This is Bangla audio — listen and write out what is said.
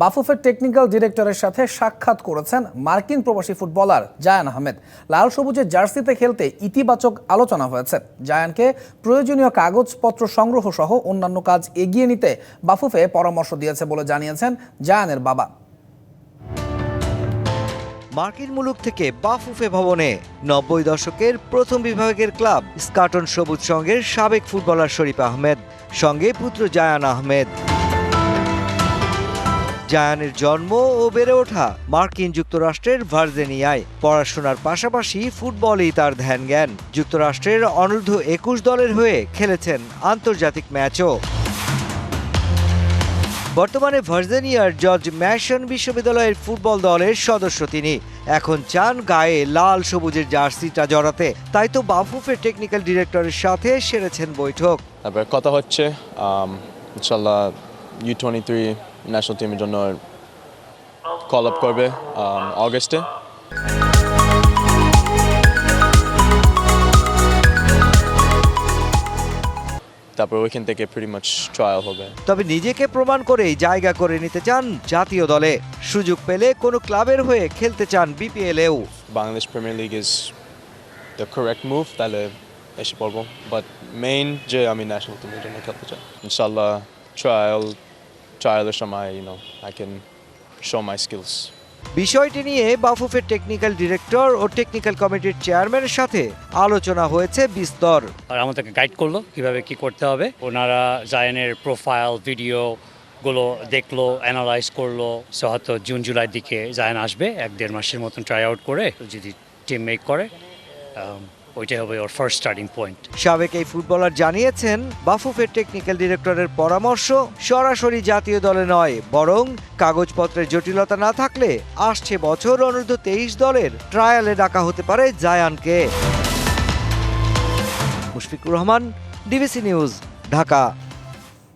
বাফুফের টেকনিক্যাল ডিরেক্টরের সাথে সাক্ষাৎ করেছেন মার্কিন প্রবাসী ফুটবলার জায়ান আহমেদ। লাল সবুজের জার্সিতে খেলতে ইতিবাচক আলোচনা হয়েছে। জায়ানকে প্রয়োজনীয় কাগজপত্র সংগ্রহ সহ অন্যান্য কাজ এগিয়ে নিতে বাফুফে পরামর্শ দিয়েছে বলে জানিয়েছেন জায়ানের বাবা। মার্কিন মুলুক থেকে বাফুফে ভবনে নব্বই দশকের প্রথম বিভাগের ক্লাব স্কাটন সবুজ সঙ্গের সাবেক ফুটবলার শরীফ আহমেদ, সঙ্গে পুত্র জায়ান আহমেদ। জায়ানের জন্ম ও বেড়ে ওঠা মার্কিন যুক্তরাষ্ট্রের ভার্জেনিয়ায়। পড়াশোনার পাশাপাশি ফুটবলেই তার ধ্যান জ্ঞান যুক্তরাষ্ট্রের অনূর্ধ্ব একুশ দলের হয়ে খেলেছেন আন্তর্জাতিক ম্যাচও। বর্তমানে ভার্জেনিয়ার জর্জ ম্যাশন বিশ্ববিদ্যালয়ের ফুটবল দলের সদস্য তিনি। এখন চান গায়ে লাল সবুজের জার্সিটা জড়াতে। তাই তো বাফুফের টেকনিক্যাল ডিরেক্টরের সাথে সেরেছেন বৈঠক। কথা হচ্ছে ইনশাল্লাহ ইউ টোয়েন্টি থ্রি ন্যাশনাল টিমের জন্য কল আপ করবে অগস্টে তারপর ওইখান থেকে প্রিটি মাচ ট্রায়াল হবে। তবে নিজেকে প্রমাণ করেই জায়গা করে নিতে চান জাতীয় দলে। সুযোগ পেলে কোনো ক্লাবের হয়ে খেলতে চান বিপিএলেও Bangladesh premier league is the correct move তাহলে এসে পড়ব। বাট মেইন যে আমি ন্যাশনাল টিমের জন্য খেলতে চাই ইনশাল্লাহ ট্রায়াল ট্রায়ালের সময় you know I can show my skills বিষয়টি নিয়ে বাফুফের টেকনিক্যাল ডিরেক্টর ও টেকনিক্যাল কমিটির চেয়ারম্যানের সাথে আলোচনা হয়েছে বিস্তর। আর আমাদেরকে গাইড করল কীভাবে কি করতে হবে। ওনারা জায়নের প্রোফাইল ভিডিও গুলো দেখল অ্যানালাইজ করল। সো হয়তো জুন জুলাই দিকে জায়ান আসবে এক দেড় মাসের মতন ট্রাই আউট করে যদি টিম মেক করে um, ওইটাই হবে ওর ফার্স্ট স্টার্টিং পয়েন্ট সাবেক এই ফুটবলার জানিয়েছেন, বাফুফের টেকনিক্যাল ডিরেক্টরের পরামর্শ সরাসরি জাতীয় দলে নয়, বরং কাগজপত্রের জটিলতা না থাকলে আসছে বছর অনূর্ধ্ব তেইশ দলের ট্রায়ালে ডাকা হতে পারে জায়ানকে। Mushfiqur Rahman DBC news Dhaka.